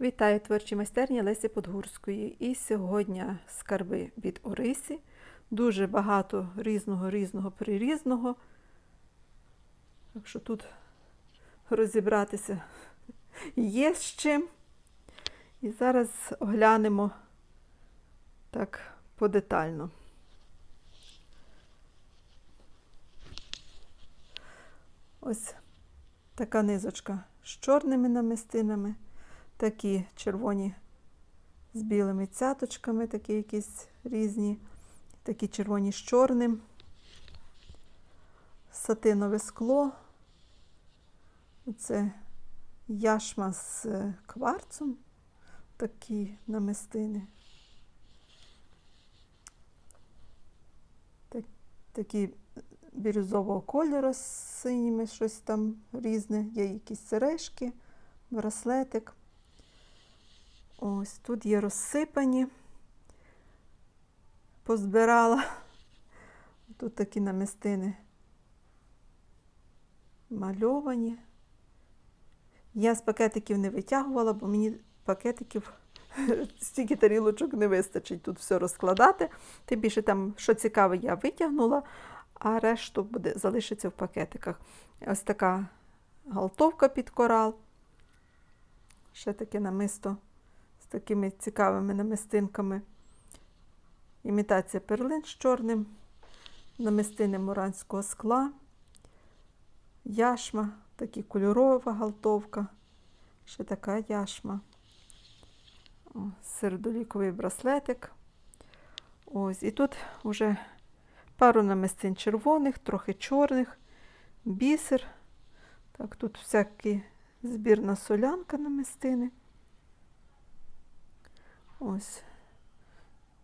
Вітаю творчі майстерні Лесі Подгурської. І сьогодні скарби від Орисі. Дуже багато різного, різного, прирізного. Так що тут розібратися є з чим. І зараз оглянемо так подетально. Ось така низочка з чорними намистинами, такі червоні з білими цяточками, такі якісь різні, такі червоні з чорним, сатинове скло. Це яшма з е, кварцом, такі намистини. Такі бірюзового кольору з синіми, щось там різне. Є якісь сережки, браслетик. Ось тут є розсипані. Позбирала. Тут такі намистини мальовані. Я з пакетиків не витягувала, бо мені пакетиків стільки тарілочок не вистачить тут все розкладати. Тим більше там, що цікаве, я витягнула, а решту буде, залишиться в пакетиках. Ось така галтовка під корал. Ще таке намисто такими цікавими намистинками. Імітація перлин з чорним, намистини муранського скла, яшма, такі кольорова галтовка, ще така яшма. О, сердоліковий браслетик. Ось, і тут вже пару намистин червоних, трохи чорних, бісер. Так, тут всякі збірна солянка намистини. Ось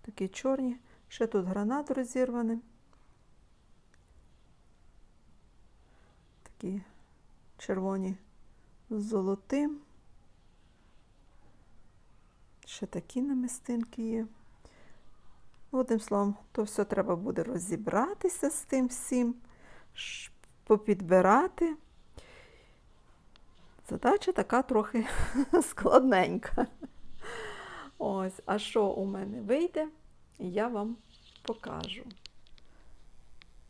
такі чорні. Ще тут гранат розірваний. Такі червоні з золотим. Ще такі намистинки є. Одним словом, то все треба буде розібратися з тим всім, попідбирати. Задача така трохи складненька. Ось, а що у мене вийде, я вам покажу.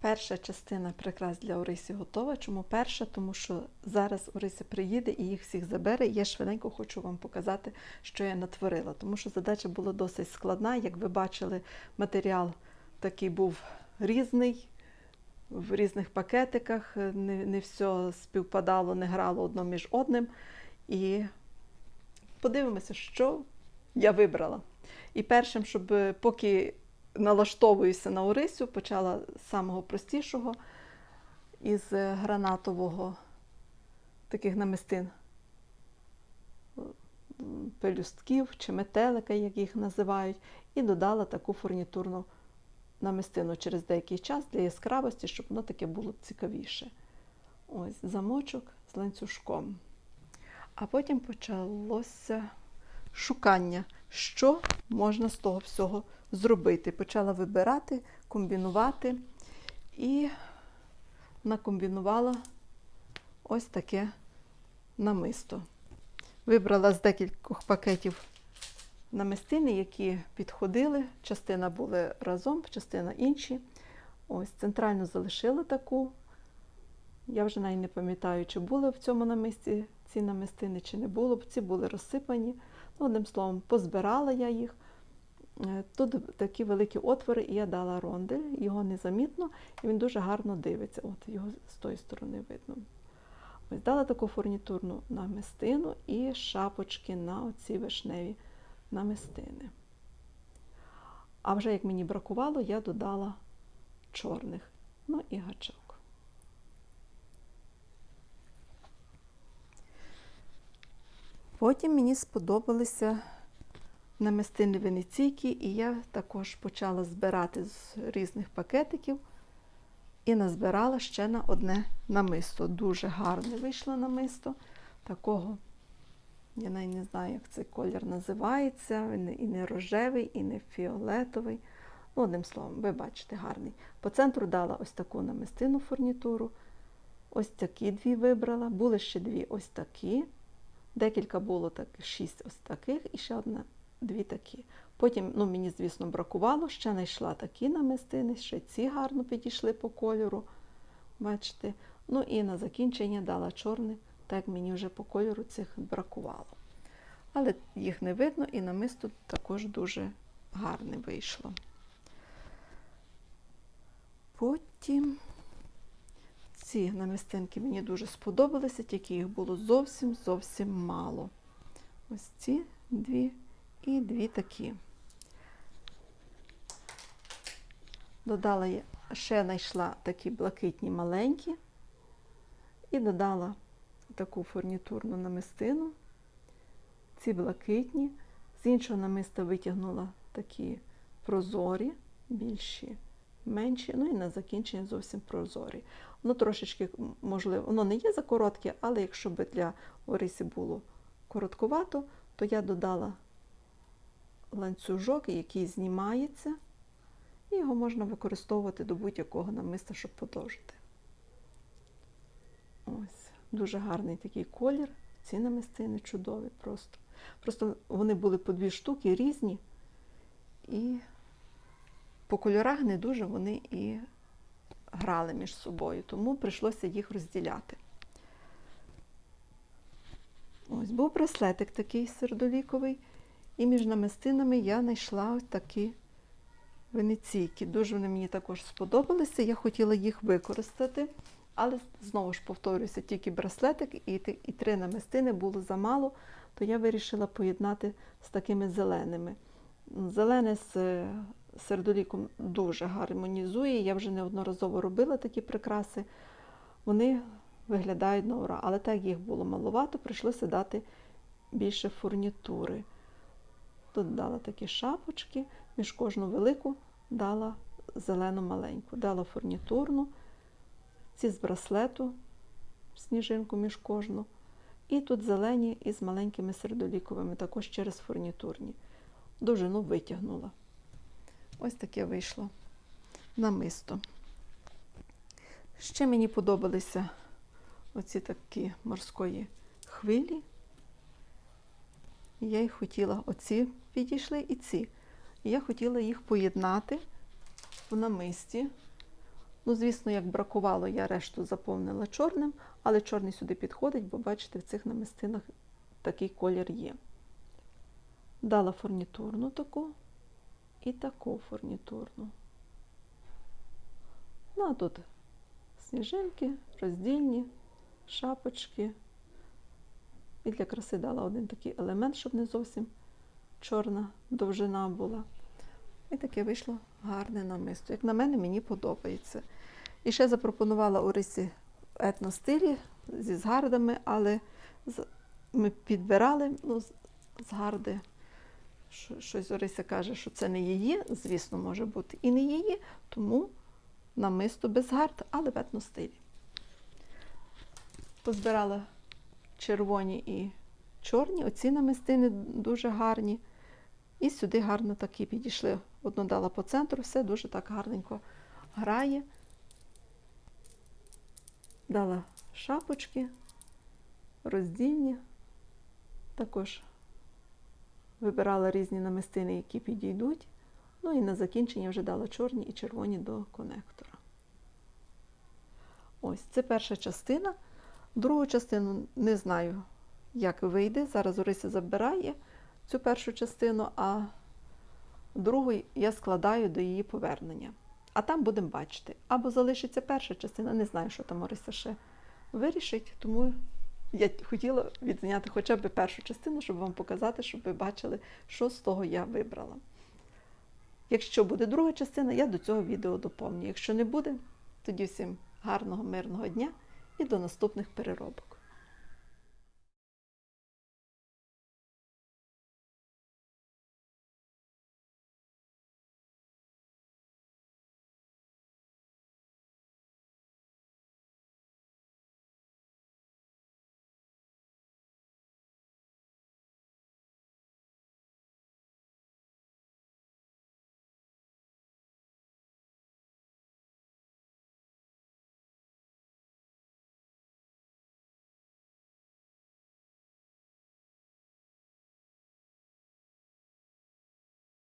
Перша частина прикрас для Орисі готова. Чому перша? Тому що зараз Орися приїде і їх всіх забере. Я швиденько хочу вам показати, що я натворила. Тому що задача була досить складна. Як ви бачили, матеріал такий був різний, в різних пакетиках. Не, не все співпадало, не грало одно між одним. І подивимося, що я вибрала. І першим, щоб е, поки налаштовуюся на Орисю, почала з самого простішого із е, гранатового таких намистин пелюстків чи метелика, як їх називають, і додала таку фурнітурну намистину через деякий час для яскравості, щоб воно таке було цікавіше. Ось замочок з ланцюжком. А потім почалося шукання, що можна з того всього зробити. Почала вибирати, комбінувати і накомбінувала ось таке намисто. Вибрала з декількох пакетів намистини, які підходили. Частина були разом, частина інші. Ось центрально залишила таку. Я вже навіть не пам'ятаю, чи були в цьому намисті ці намистини, чи не було. Ці були розсипані. Одним словом, позбирала я їх. Е, Тут такі великі отвори, і я дала рондель, його незамітно, і він дуже гарно дивиться. От його з тої сторони видно. Ось дала таку фурнітурну намистину і шапочки на оці вишневі намистини. А вже як мені бракувало, я додала чорних, ну і гачок. Потім мені сподобалися намистини венеційки, і я також почала збирати з різних пакетиків і назбирала ще на одне намисто. Дуже гарне вийшло намисто. Такого, я навіть не знаю, як цей колір називається. Він і не рожевий, і не фіолетовий. Ну, одним словом, ви бачите, гарний. По центру дала ось таку намистину фурнітуру. Ось такі дві вибрала. Були ще дві ось такі Декілька було так, шість ось таких і ще одна, дві такі. Потім, ну, мені, звісно, бракувало, ще знайшла такі намистини, ще ці гарно підійшли по кольору. Бачите? Ну і на закінчення дала чорний, так мені вже по кольору цих бракувало. Але їх не видно, і намисто також дуже гарне вийшло. Потім ці намистинки мені дуже сподобалися, тільки їх було зовсім зовсім мало. Ось ці дві і дві такі. Додала я, ще знайшла такі блакитні маленькі і додала таку фурнітурну намистину. Ці блакитні. З іншого намиста витягнула такі прозорі, більші, менші, ну і на закінчення зовсім прозорі. Воно трошечки, можливо, воно не є за коротке, але якщо би для Орисі було короткувато, то я додала ланцюжок, який знімається, і його можна використовувати до будь-якого намиста, щоб подовжити. Ось, дуже гарний такий колір. Ці намистини чудові просто. Просто вони були по дві штуки різні, і по кольорах не дуже вони і грали між собою, тому прийшлося їх розділяти. Ось був браслетик такий сердоліковий, і між намистинами я знайшла ось такі венеційки. Дуже вони мені також сподобалися. Я хотіла їх використати, але знову ж повторюся, тільки браслетик і, і три намистини було замало, то я вирішила поєднати з такими зеленими. Зелене з сердоліком дуже гармонізує. Я вже неодноразово робила такі прикраси. Вони виглядають на ура. Але так їх було маловато, прийшлося дати більше фурнітури. Тут дала такі шапочки, між кожну велику дала зелену маленьку, дала фурнітурну, ці з браслету, сніжинку між кожну. І тут зелені із маленькими сердоліковими, також через фурнітурні. Довжину витягнула. Ось таке вийшло намисто. Ще мені подобалися оці такі морської хвилі. Я їх хотіла, оці підійшли і ці. І я хотіла їх поєднати в намисті. Ну, звісно, як бракувало, я решту заповнила чорним, але чорний сюди підходить, бо бачите, в цих намистинах такий колір є. Дала фурнітурну таку і таку фурнітурну. Ну, а тут сніжинки, роздільні, шапочки. І для краси дала один такий елемент, щоб не зовсім чорна довжина була. І таке вийшло гарне намисто. Як на мене, мені подобається. І ще запропонувала Орисі в етностилі зі згардами, але ми підбирали ну, згарди. Що- Щось Орися каже, що це не її, звісно, може бути і не її, тому намисто без гард, але в етностилі. Позбирала червоні і чорні. Оці намистини дуже гарні. І сюди гарно такі підійшли. Одну дала по центру, все дуже так гарненько грає. Дала шапочки, роздільні. Також вибирала різні намистини, які підійдуть. Ну і на закінчення вже дала чорні і червоні до конектора. Ось це перша частина. Другу частину не знаю, як вийде. Зараз Орися забирає цю першу частину, а другу я складаю до її повернення. А там будемо бачити. Або залишиться перша частина, не знаю, що там Орися ще вирішить, тому я хотіла відзняти хоча б першу частину, щоб вам показати, щоб ви бачили, що з того я вибрала. Якщо буде друга частина, я до цього відео доповню. Якщо не буде, тоді всім гарного, мирного дня і до наступних переробок.